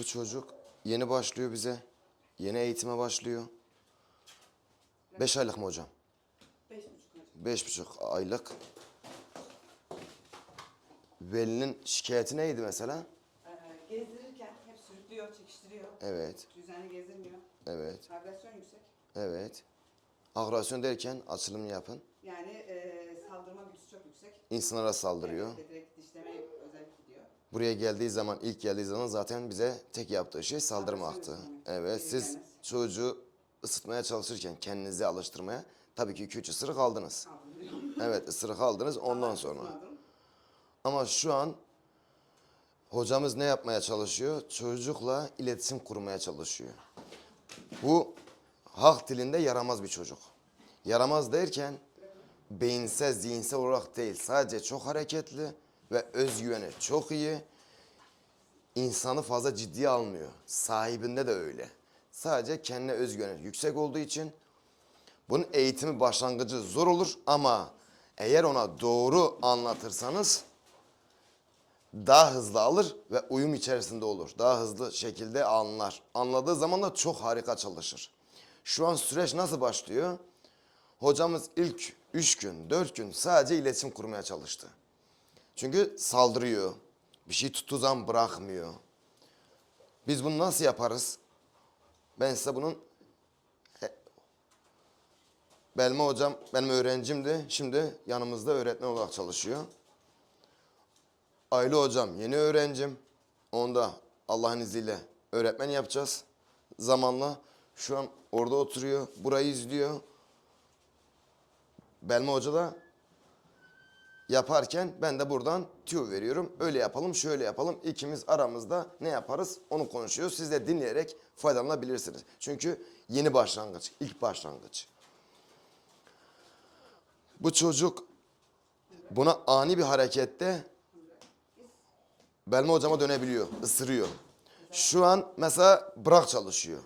Bu çocuk yeni başlıyor bize. Yeni eğitime başlıyor. Beş aylık mı hocam? Beş buçuk hocam. Beş buçuk aylık. Velinin şikayeti neydi mesela? Ee, gezdirirken hep sürüklüyor, çekiştiriyor. Evet, Düzenli gezdirmiyor. evet, Agresyon yüksek. evet. Agresyon derken açılım yapın. Yani e, saldırma gücü çok yüksek. İnsanlara saldırıyor. Evet, direkt. Buraya geldiği zaman, ilk geldiği zaman zaten bize tek yaptığı şey saldırmaktı. Evet, siz çocuğu ısıtmaya çalışırken, kendinizi alıştırmaya tabii ki 2-3 ısırık aldınız. Evet, ısırık aldınız ondan sonra. Ama şu an hocamız ne yapmaya çalışıyor? Çocukla iletişim kurmaya çalışıyor. Bu halk dilinde yaramaz bir çocuk. Yaramaz derken beyinsel, zihinsel olarak değil. Sadece çok hareketli ve özgüveni çok iyi. İnsanı fazla ciddiye almıyor. Sahibinde de öyle. Sadece kendine özgüveni yüksek olduğu için bunun eğitimi başlangıcı zor olur ama eğer ona doğru anlatırsanız daha hızlı alır ve uyum içerisinde olur. Daha hızlı şekilde anlar. Anladığı zaman da çok harika çalışır. Şu an süreç nasıl başlıyor? Hocamız ilk 3 gün, 4 gün sadece iletişim kurmaya çalıştı. Çünkü saldırıyor. Bir şey tuttuğu zaman bırakmıyor. Biz bunu nasıl yaparız? Ben size bunun Belma hocam benim öğrencimdi. Şimdi yanımızda öğretmen olarak çalışıyor. Aylı hocam yeni öğrencim. Onda Allah'ın izniyle öğretmen yapacağız. Zamanla şu an orada oturuyor. Burayı izliyor. Belma hoca da yaparken ben de buradan tüyo veriyorum. Öyle yapalım, şöyle yapalım. İkimiz aramızda ne yaparız onu konuşuyoruz. Siz de dinleyerek faydalanabilirsiniz. Çünkü yeni başlangıç, ilk başlangıç. Bu çocuk buna ani bir harekette Belma hocama dönebiliyor, ısırıyor. Şu an mesela bırak çalışıyor.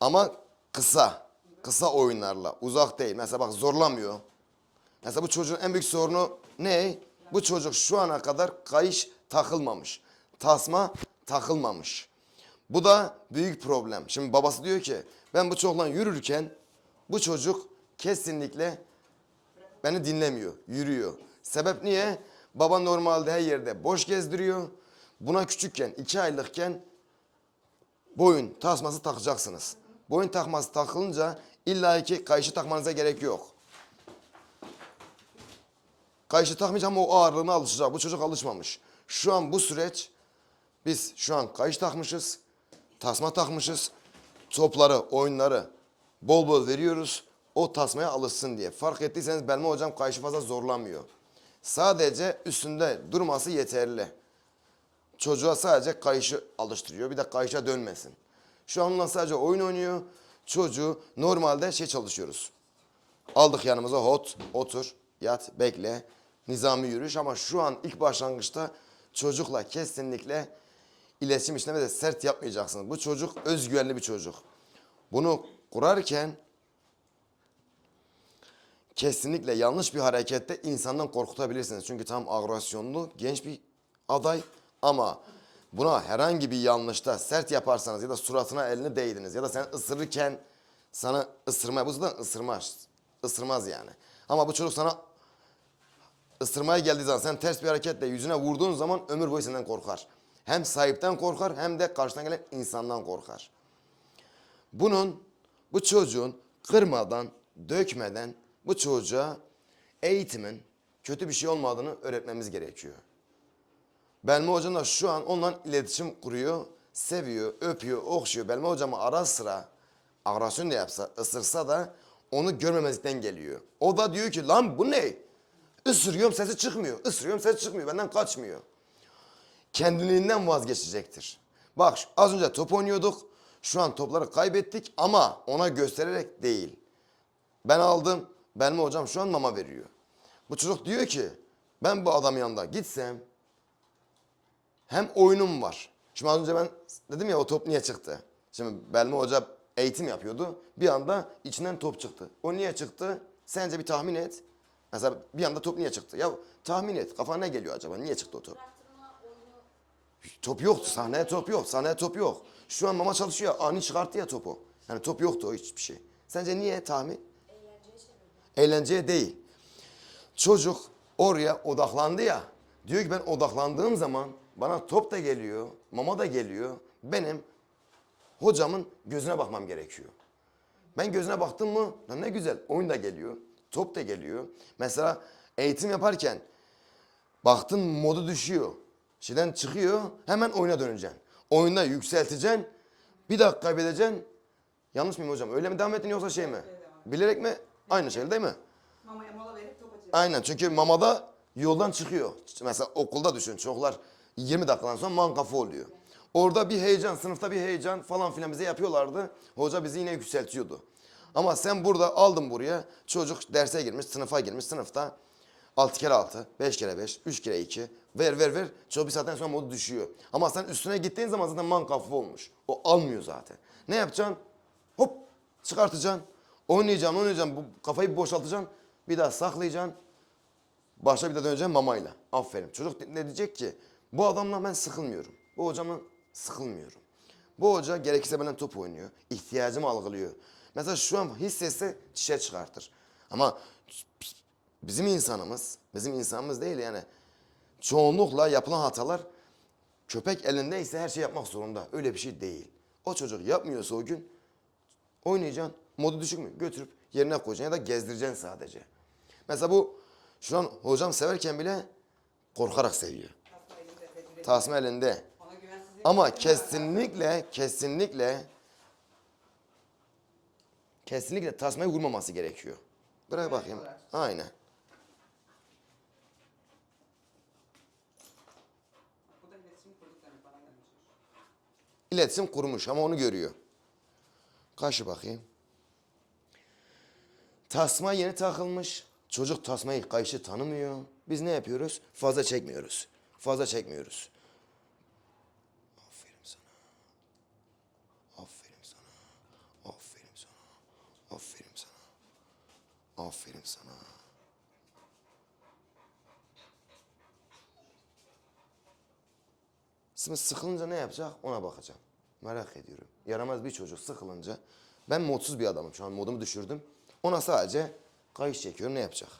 Ama kısa, kısa oyunlarla, uzak değil. Mesela bak zorlamıyor. Mesela bu çocuğun en büyük sorunu ne? Bu çocuk şu ana kadar kayış takılmamış. Tasma takılmamış. Bu da büyük problem. Şimdi babası diyor ki ben bu çocukla yürürken bu çocuk kesinlikle beni dinlemiyor, yürüyor. Sebep niye? Baba normalde her yerde boş gezdiriyor. Buna küçükken, iki aylıkken boyun tasması takacaksınız. Boyun takması takılınca illa ki kayışı takmanıza gerek yok. Kayışı takmayacağım o ağırlığına alışacak. Bu çocuk alışmamış. Şu an bu süreç biz şu an kayış takmışız. Tasma takmışız. Topları, oyunları bol bol veriyoruz. O tasmaya alışsın diye. Fark ettiyseniz Belma hocam kayışı fazla zorlamıyor. Sadece üstünde durması yeterli. Çocuğa sadece kayışı alıştırıyor. Bir de kayışa dönmesin. Şu an onunla sadece oyun oynuyor. Çocuğu normalde şey çalışıyoruz. Aldık yanımıza hot, otur, yat, bekle. Nizami yürüyüş ama şu an ilk başlangıçta çocukla kesinlikle iletişim işlemi de sert yapmayacaksınız. Bu çocuk özgüvenli bir çocuk. Bunu kurarken kesinlikle yanlış bir harekette insandan korkutabilirsiniz. Çünkü tam agresyonlu genç bir aday ama buna herhangi bir yanlışta sert yaparsanız ya da suratına elini değdiniz ya da sen ısırırken sana ısırmaya bu zaten ısırmaz. Isırmaz yani. Ama bu çocuk sana ısırmaya geldiği zaman sen ters bir hareketle yüzüne vurduğun zaman ömür boyu senden korkar. Hem sahipten korkar hem de karşıdan gelen insandan korkar. Bunun, bu çocuğun kırmadan, dökmeden bu çocuğa eğitimin kötü bir şey olmadığını öğretmemiz gerekiyor. Belma hocam da şu an onunla iletişim kuruyor, seviyor, öpüyor, okşuyor. Belma hocam ara sıra agresyon da yapsa, ısırsa da onu görmemezlikten geliyor. O da diyor ki lan bu ne? Isırıyorum sesi çıkmıyor, ısırıyorum sesi çıkmıyor, benden kaçmıyor. Kendiliğinden vazgeçecektir. Bak az önce top oynuyorduk, şu an topları kaybettik ama ona göstererek değil. Ben aldım. Belma hocam şu an mama veriyor. Bu çocuk diyor ki ben bu adam yanında gitsem hem oyunum var. Şimdi az önce ben dedim ya o top niye çıktı? Şimdi Belma hoca eğitim yapıyordu. Bir anda içinden top çıktı. O niye çıktı? Sence bir tahmin et. Mesela bir anda top niye çıktı? Ya tahmin et. Kafana ne geliyor acaba? Niye çıktı o top? Top yoktu. Sahneye top yok. Sahneye top yok. Şu an mama çalışıyor. Ani çıkarttı ya topu. Yani top yoktu o hiçbir şey. Sence niye tahmin? Eğlenceye değil. Çocuk oraya odaklandı ya. Diyor ki ben odaklandığım zaman bana top da geliyor, mama da geliyor. Benim hocamın gözüne bakmam gerekiyor. Ben gözüne baktım mı lan ne güzel oyun da geliyor, top da geliyor. Mesela eğitim yaparken baktın modu düşüyor. Şeyden çıkıyor hemen oyuna döneceksin. Oyunda yükselteceksin. Bir dakika kaybedeceksin. Yanlış mıyım hocam? Öyle mi devam ettin yoksa şey mi? Bilerek mi? Aynı şey değil mi? Mamaya mola verip top atıyor. Aynen çünkü mamada yoldan çıkıyor. Mesela okulda düşün çocuklar 20 dakikadan sonra man kafa oluyor. Orada bir heyecan, sınıfta bir heyecan falan filan bize yapıyorlardı. Hoca bizi yine yükseltiyordu. Ama sen burada aldın buraya çocuk derse girmiş, sınıfa girmiş, sınıfta 6 kere 6, 5 kere 5, 3 kere 2 ver ver ver. Çocuk bir saatten sonra modu düşüyor. Ama sen üstüne gittiğin zaman zaten man kafa olmuş. O almıyor zaten. Ne yapacaksın? Hop çıkartacaksın. Oynayacaksın, oynayacaksın. Bu kafayı boşaltacaksın. Bir daha saklayacaksın. Başa bir de döneceğim mamayla. Aferin. Çocuk ne diyecek ki? Bu adamla ben sıkılmıyorum. Bu hocamla sıkılmıyorum. Bu hoca gerekirse benden top oynuyor. İhtiyacımı algılıyor. Mesela şu an hissetse çişe çıkartır. Ama bizim insanımız, bizim insanımız değil yani. Çoğunlukla yapılan hatalar köpek elindeyse her şey yapmak zorunda. Öyle bir şey değil. O çocuk yapmıyorsa o gün oynayacaksın. Modu düşük mü? Götürüp yerine koyacaksın ya da gezdireceksin sadece. Mesela bu şu an hocam severken bile korkarak seviyor. Tasma elinde Tasma elinde. Ama kesinlikle, kesinlikle kesinlikle tasmayı vurmaması gerekiyor. Bırak bakayım. Aynen. İletişim kurmuş ama onu görüyor. Kaşı bakayım. Tasma yeni takılmış. Çocuk tasmayı kayışı tanımıyor. Biz ne yapıyoruz? Fazla çekmiyoruz. Fazla çekmiyoruz. Aferin sana. Aferin sana. Aferin sana. Aferin sana. Aferin sana. Şimdi sıkılınca ne yapacak ona bakacağım. Merak ediyorum. Yaramaz bir çocuk sıkılınca ben modsuz bir adamım şu an modumu düşürdüm. Ona sadece kayış çekiyorum ne yapacak?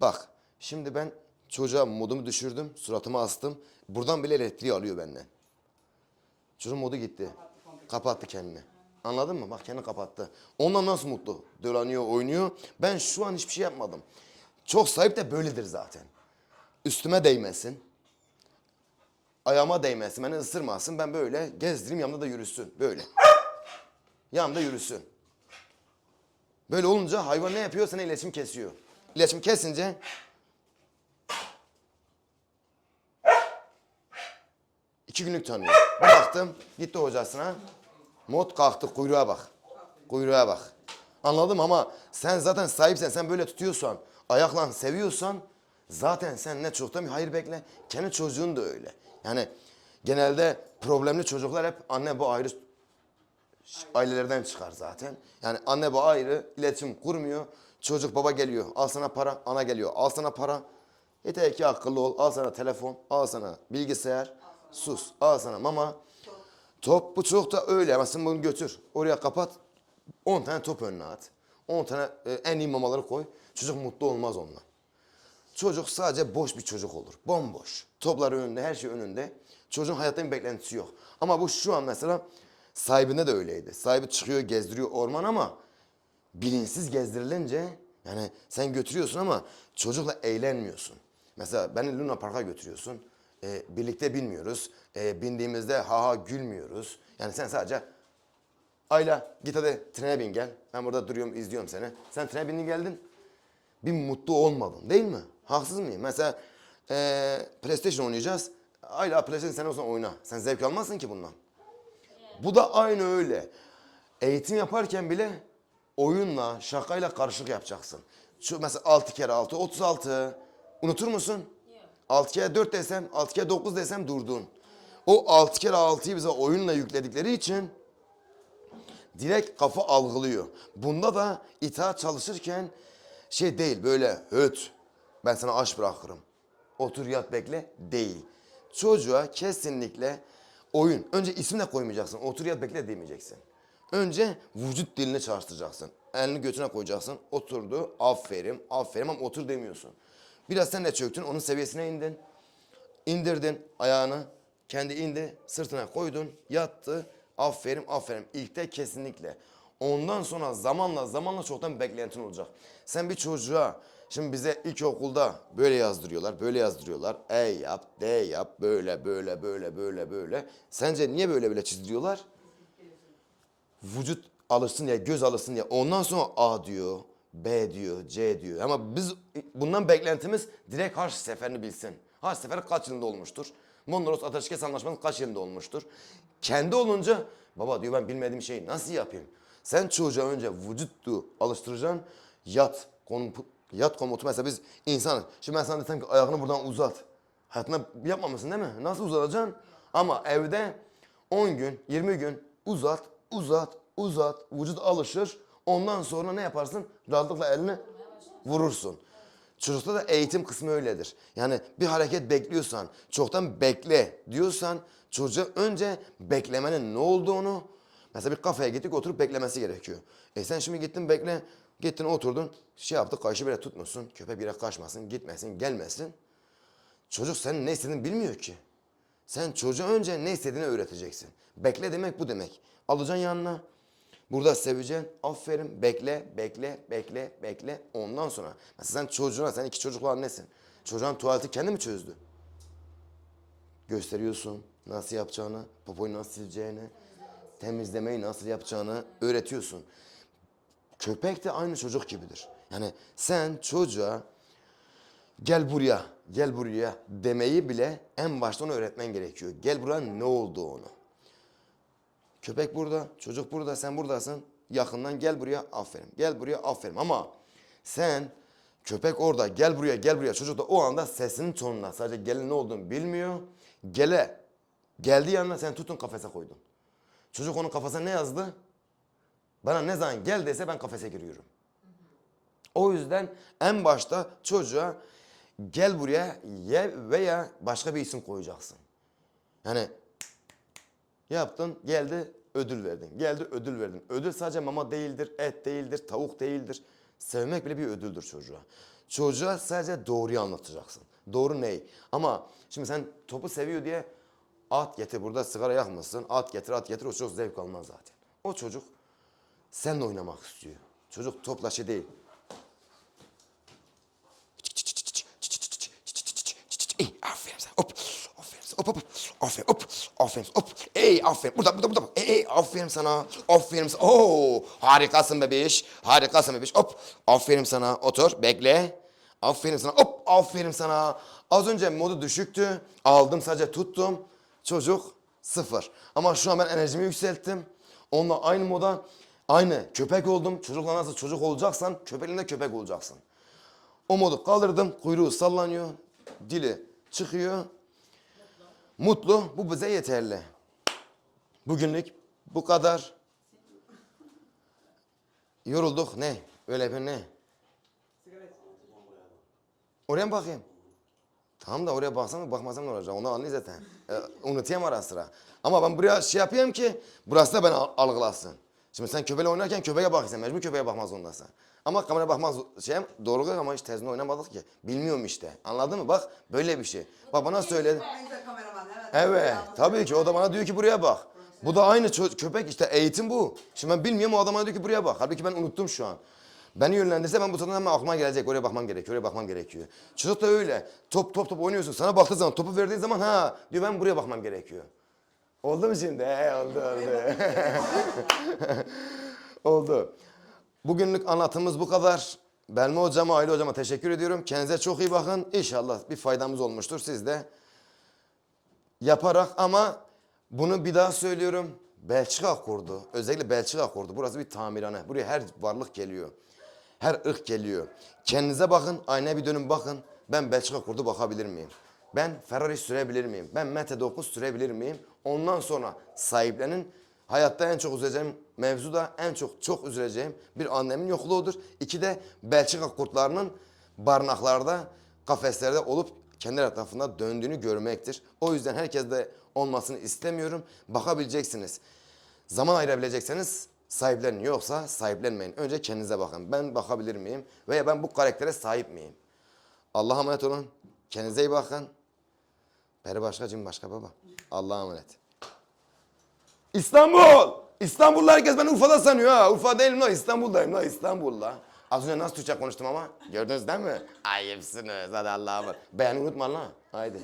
Bak şimdi ben çocuğa modumu düşürdüm suratıma astım. Buradan bile elektriği alıyor benden. Çocuğun modu gitti. Kapattı kendini. Anladın mı? Bak kendini kapattı. Ondan nasıl mutlu? Dolanıyor, oynuyor. Ben şu an hiçbir şey yapmadım. Çok sahip de böyledir zaten. Üstüme değmesin ayağıma değmesin, beni ısırmasın. Ben böyle gezdireyim yanımda da yürüsün. Böyle. Yanımda yürüsün. Böyle olunca hayvan ne yapıyor? Sana iletişim kesiyor. İletişim kesince iki günlük tanıyor. Bıraktım. Gitti hocasına. Mod kalktı. Kuyruğa bak. Kuyruğa bak. Anladım ama sen zaten sahipsen, sen böyle tutuyorsan, ayakla seviyorsan zaten sen ne çoktan bir hayır bekle. Kendi çocuğun da öyle. Yani genelde problemli çocuklar hep anne bu ayrı ailelerden çıkar zaten. Yani anne baba ayrı, iletişim kurmuyor. Çocuk baba geliyor, al sana para, ana geliyor, al sana para. Yeter ki akıllı ol, al sana telefon, al sana bilgisayar, sus, al sana mama. Top bu çok da öyle ama sen bunu götür, oraya kapat, 10 tane top önüne at. 10 tane e, en iyi mamaları koy. Çocuk mutlu olmaz onunla. Çocuk sadece boş bir çocuk olur. Bomboş. Topları önünde, her şey önünde. Çocuğun hayattan bir beklentisi yok. Ama bu şu an mesela sahibinde de öyleydi. Sahibi çıkıyor, gezdiriyor orman ama bilinçsiz gezdirilince yani sen götürüyorsun ama çocukla eğlenmiyorsun. Mesela beni Luna Park'a götürüyorsun. Ee, birlikte bilmiyoruz. Ee, bindiğimizde ha ha gülmüyoruz. Yani sen sadece Ayla git hadi trene bin gel. Ben burada duruyorum izliyorum seni. Sen trene bindin geldin bir mutlu olmadın değil mi? Haksız mıyım? Mesela eee PlayStation oynayacağız. Ayla PlayStation sen o zaman oyna. Sen zevk almazsın ki bundan. Bu da aynı öyle. Eğitim yaparken bile oyunla, şakayla karışık yapacaksın. Şu mesela 6 kere 6, 36. Unutur musun? 6 kere 4 desem, 6 kere 9 desem durdun. O 6 kere 6'yı bize oyunla yükledikleri için direkt kafa algılıyor. Bunda da itaat çalışırken şey değil böyle öt ben sana aş bırakırım. Otur yat bekle değil. çocuğa kesinlikle oyun. Önce isim de koymayacaksın. Otur yat bekle demeyeceksin. Önce vücut dilini çalıştıracaksın. Elini götüne koyacaksın. Oturdu. Aferin. Aferin ama otur demiyorsun. Biraz sen de çöktün. Onun seviyesine indin. İndirdin ayağını. Kendi indi. Sırtına koydun. Yattı. Aferin aferin. İlkte kesinlikle. Ondan sonra zamanla zamanla çoktan beklentin olacak. Sen bir çocuğa şimdi bize ilkokulda böyle yazdırıyorlar. Böyle yazdırıyorlar. E yap, D yap. Böyle böyle böyle böyle böyle. Sence niye böyle böyle çizdiriyorlar? vücut alışsın diye, göz alışsın diye. Ondan sonra A diyor, B diyor, C diyor. Ama biz bundan beklentimiz direkt harç seferini bilsin. Harç seferi kaç yılında olmuştur? Mondros Ateşkes Anlaşması kaç yılında olmuştur? Kendi olunca baba diyor ben bilmediğim şeyi nasıl yapayım? Sen çocuğa önce vücuttu alıştıracaksın. Yat, konu, yat komutu mesela biz insan. Şimdi ben sana desem ki ayağını buradan uzat. Hayatında yapmamışsın değil mi? Nasıl uzatacaksın? Ama evde 10 gün, 20 gün uzat, uzat, uzat, vücut alışır. Ondan sonra ne yaparsın? Rahatlıkla elini vurursun. Çocukta da eğitim kısmı öyledir. Yani bir hareket bekliyorsan, çoktan bekle diyorsan çocuğa önce beklemenin ne olduğunu, mesela bir kafeye gittik oturup beklemesi gerekiyor. E sen şimdi gittin bekle, gittin oturdun, şey yaptık kayışı bile tutmuyorsun, köpek bile kaçmasın, gitmesin, gelmesin. Çocuk senin ne istediğini bilmiyor ki. Sen çocuğa önce ne istediğini öğreteceksin. Bekle demek bu demek. Alacaksın yanına. Burada seveceksin. Aferin. Bekle, bekle, bekle, bekle. Ondan sonra. Mesela sen çocuğuna, sen iki çocuklu annesin. Çocuğun tuvaleti kendi mi çözdü? Gösteriyorsun. Nasıl yapacağını, popoyu nasıl sileceğini, temizlemeyi nasıl yapacağını öğretiyorsun. Köpek de aynı çocuk gibidir. Yani sen çocuğa gel buraya, gel buraya demeyi bile en baştan öğretmen gerekiyor. Gel buraya ne olduğunu. Köpek burada, çocuk burada, sen buradasın. Yakından gel buraya, aferin. Gel buraya, aferin. Ama sen köpek orada, gel buraya, gel buraya. Çocuk da o anda sesinin tonuna sadece gelin ne olduğunu bilmiyor. Gele, geldi yanına sen tutun kafese koydun. Çocuk onun kafasına ne yazdı? Bana ne zaman gel dese ben kafese giriyorum. O yüzden en başta çocuğa gel buraya ye veya başka bir isim koyacaksın. Yani yaptın geldi ödül verdin. Geldi ödül verdin. Ödül sadece mama değildir, et değildir, tavuk değildir. Sevmek bile bir ödüldür çocuğa. Çocuğa sadece doğruyu anlatacaksın. Doğru ney? Ama şimdi sen topu seviyor diye at getir burada sigara yakmasın. At getir at getir o çocuk zevk almaz zaten. O çocuk seninle oynamak istiyor. Çocuk topla şey değil. Aferin sana hop. Hop hop. Aferin hop. Aferin hop. Ey aferin burada burada burada. Ey, ey aferin sana. Aferin sana. Oo harikasın bebiş. Harikasın bebiş. Hop. Aferin sana. Otur bekle. Aferin sana. Hop. Aferin sana. Az önce modu düşüktü. Aldım sadece tuttum. Çocuk sıfır. Ama şu an ben enerjimi yükselttim. Onunla aynı moda aynı köpek oldum. Çocukla nasıl çocuk olacaksan köpeğinle köpek olacaksın. O modu kaldırdım. Kuyruğu sallanıyor. Dili çıkıyor. Mutlu. Bu bize yeterli. Bugünlük bu kadar. Yorulduk. Ne? Öyle bir ne? Oraya mı bakayım? Tamam da oraya baksam bakmasam ne olacak? Onu anlıyor zaten. Ee, unutayım ara sıra. Ama ben buraya şey yapayım ki burası da beni al- algılasın. Şimdi sen köpeğle oynarken köpeğe bakacaksın. Mecbur köpeğe bakmak zorundasın. Ama kamera bakmaz şey doğru ama hiç tezini oynamadık ki. Bilmiyorum işte. Anladın mı? Bak böyle bir şey. Bak bana söyledi. Evet. Tabii ki o da bana diyor ki buraya bak. Bu da aynı köpek işte eğitim bu. Şimdi ben bilmiyorum o adam diyor ki buraya bak. Halbuki ben unuttum şu an. Beni yönlendirse ben bu sırada hemen aklıma gelecek. Oraya bakmam gerekiyor, oraya bakmam gerekiyor. Çocuk da öyle. Top top top oynuyorsun. Sana baktığı zaman topu verdiği zaman ha diyor ben buraya bakmam gerekiyor. Oldu mu şimdi? He, oldu oldu. oldu. Bugünlük anlatımız bu kadar. Belmi hocama, Aile hocama teşekkür ediyorum. Kendinize çok iyi bakın. İnşallah bir faydamız olmuştur. Siz de yaparak ama bunu bir daha söylüyorum. Belçika kurdu. Özellikle Belçika kurdu. Burası bir tamirhane. Buraya her varlık geliyor. Her ırk geliyor. Kendinize bakın. Aynaya bir dönün bakın. Ben Belçika kurdu bakabilir miyim? Ben Ferrari sürebilir miyim? Ben Mete 9 sürebilir miyim? Ondan sonra sahiplenin. Hayatta en çok üzüleceğim mevzu da en çok çok üzüleceğim bir annemin yokluğudur. İki de Belçika kurtlarının barınaklarda, kafeslerde olup kendi etrafında döndüğünü görmektir. O yüzden herkes de olmasını istemiyorum. Bakabileceksiniz. Zaman ayırabilecekseniz sahiplenin. Yoksa sahiplenmeyin. Önce kendinize bakın. Ben bakabilir miyim? Veya ben bu karaktere sahip miyim? Allah'a emanet olun. Kendinize iyi bakın. Peri başka, cin başka baba. Allah'a emanet. İstanbul! İstanbul'da herkes beni Urfa'da sanıyor ha. Urfa değilim lan İstanbul'dayım lan İstanbul'da. Az önce nasıl Türkçe konuştum ama? Gördünüz değil mi? Ayıpsınız hadi Allah'a emanet. Beğeni unutma lan. Haydi.